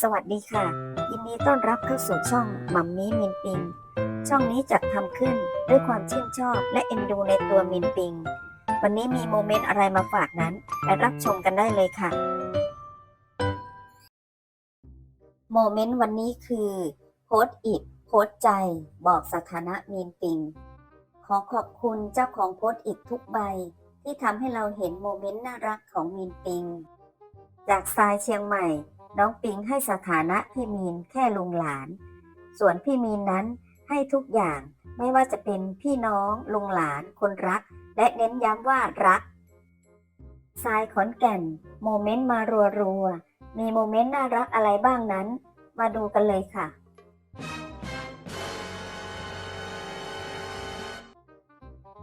สวัสดีค่ะ ยินดีต้อนรับเข้าสู่ช่องมัมมี่มินปิง ช่องนี้จัดทำขึ้นด้วยความชื่นชอบและเอ็นดูในตัวมินปิง วันนี้มีโมเมนต์อะไรมาฝากนั้นไปรับชมกันได้เลยค่ะ โมเมนต์วันนี้คือโพสต์อิดโพสต์ใจ บอกสถานะมีนปิง ขอขอบคุณเจ้าของโพสต์อิดทุกใบ ที่ทำให้เราเห็นโมเมนต์น่ารักของมีนปิง จากทรายเชียงใหม่ น้องปิงให้สถานะพี่มีนแค่ลุงหลาน ส่วนพี่มีนนั้นให้ทุกอย่างไม่ว่าจะเป็นพี่น้องลุงหลานคนรัก และเน้นย้ำว่ารักทรายขอนแก่น โมเมนต์มารัวๆ มีโมเมนต์น่ารักอะไรบ้างนั้น มาดูกันเลยค่ะ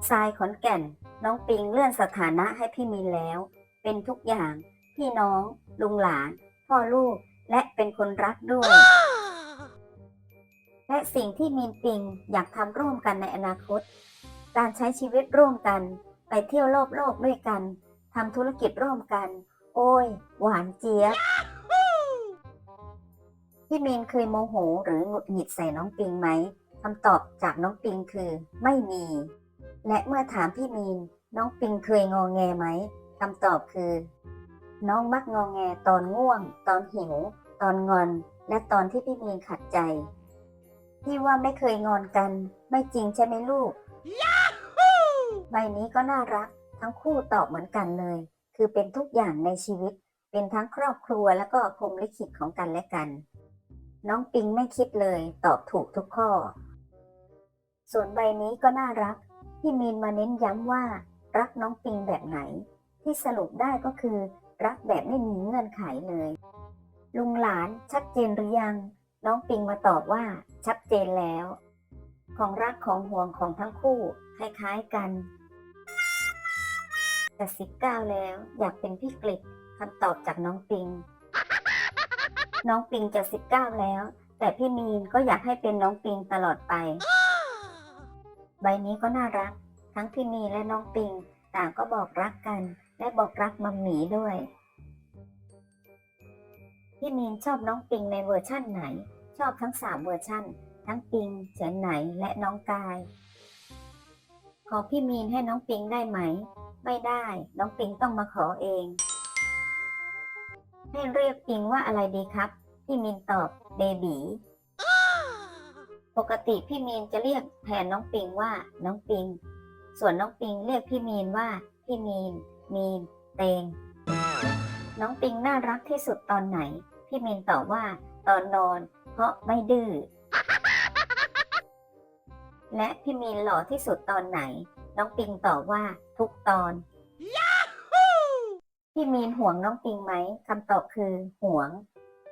ทรายขอนแก่น น้องปิงเลื่อนสถานะให้พี่มีนแล้ว เป็นทุกอย่าง พี่น้อง ลุงหลาน พ่อลูกและเป็นคนรักด้วย และสิ่งที่มีนปิงอยากทำร่วมกันในอนาคต การใช้ชีวิตร่วมกัน ไปเที่ยวรอบโลกด้วยกันทำธุรกิจร่วมกัน โอ้ย หวานเจี๊ยบพี่มีนเคยโมโหหรือหงุดหงิดใส่น้องปิงไหมคำตอบจากน้องปิงคือไม่มี และเมื่อถามพี่มีน น้องปิงเคยงอแงไหมคำตอบคือ น้องมักงอแงตอนง่วง ตอนหิว ตอนงอน และตอนที่พี่มีนขัดใจ พี่ว่าไม่เคยงอนกัน ไม่จริงใช่ไหมลูกใบนี้ก็น่ารัก ทั้งคู่ตอบเหมือนกันเลย คือเป็นทุกอย่างในชีวิต เป็นทั้งครอบครัวแล้วก็พรหมลิขิตของกันและกัน น้องปิงไม่คิดเลย ตอบถูกทุกข้อ ส่วนใบนี้ก็น่ารัก พี่มีนมาเน้นย้ำว่า รักน้องปิงแบบไหน ที่สรุปได้ก็คือ รักแบบไม่มีเงื่อนไขเลย ลุงหลานชัดเจนหรือยัง น้องปิงมาตอบว่าชัดเจนแล้ว ของรักของห่วงของทั้งคู่ คล้ายๆกันแต่สิบเก้าแล้วอยากเป็นพี่กฤษคำตอบจากน้องปิง น้องปิงจะสิบเก้าแล้ว แต่พี่มีนก็อยากให้เป็นน้องปิงตลอดไป ใบนี้ก็น่ารัก ทั้งพี่มีนและน้องปิงต่างก็บอกรักกัน และบอกรักมัมหมีด้วย พี่มีนชอบน้องปิงในเวอร์ชั่นไหน ชอบทั้งสามเวอร์ชั่น ทั้งปิงเฉินไหนและน้องกาย ขอพี่มีนให้น้องปิงได้ไหม ไม่ได้ น้องปิงต้องมาขอเอง ให้เรียกปิงว่าอะไรดีครับ พี่มีนตอบเบบีปกติพี่มีนจะเรียกแทนน้องปิงว่าน้องปิง ส่วนน้องปิงเรียกพี่มีนว่าพี่มีน มีน เตง น้องปิงน่ารักที่สุดตอนไหน พี่มีนตอบว่าตอนนอน เพราะไม่ดื้อ และพี่มีนหล่อที่สุดตอนไหน น้องปิงตอบว่าทุกตอน พี่มีนห่วงน้องปิงไหมคำตอบคือห่วง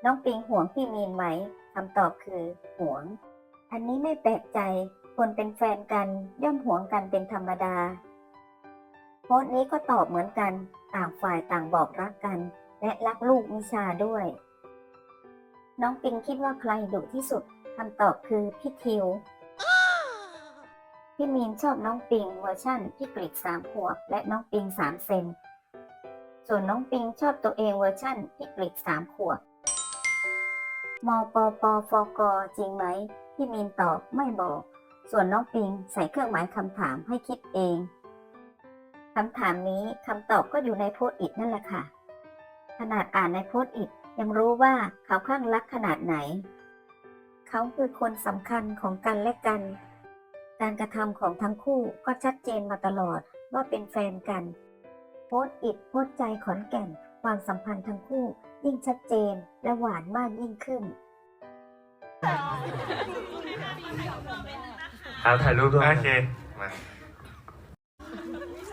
น้องปิงห่วงพี่มีนไหมคำตอบคือห่วง อันนี้ไม่แปลกใจ คนเป็นแฟนกันย่อมห่วงกันเป็นธรรมดา โพสต์นี้ก็ตอบเหมือนกัน ต่างฝ่ายต่างบอกรักกัน และรักลูกนิชาด้วย น้องปิงคิดว่าใครดุที่สุดคำตอบคือพี่ทิว พี่มีนชอบน้องปิงเวอร์ชั่นพี่กริกสามขวบและน้องปิงสามเซน ส่วนน้องปิงชอบตัวเองเวอร์ชั่นพี่กริกสามขวบมปปฟกจริงไหมพี่มีนตอบไม่บอก ส่วนน้องปิงใส่เครื่องหมายคำถามให้คิดเอง คำถามนี้คำตอบก็อยู่ในโพสต์อิทนั่นแหละค่ะ ขนาดอ่านในโพสต์อิทยังรู้ว่าเขาข้างรักขนาดไหน เขาคือคนสำคัญของกันและกัน การกระทำของทั้งคู่ก็ชัดเจนมาตลอดว่าเป็นแฟนกัน โพสต์อิดโพสต์ใจขอนแก่น ความสัมพันธ์ทั้งคู่ยิ่งชัดเจนและหวานมากยิ่งขึ้นเอาถ่ายรูปด้วยโอเคมา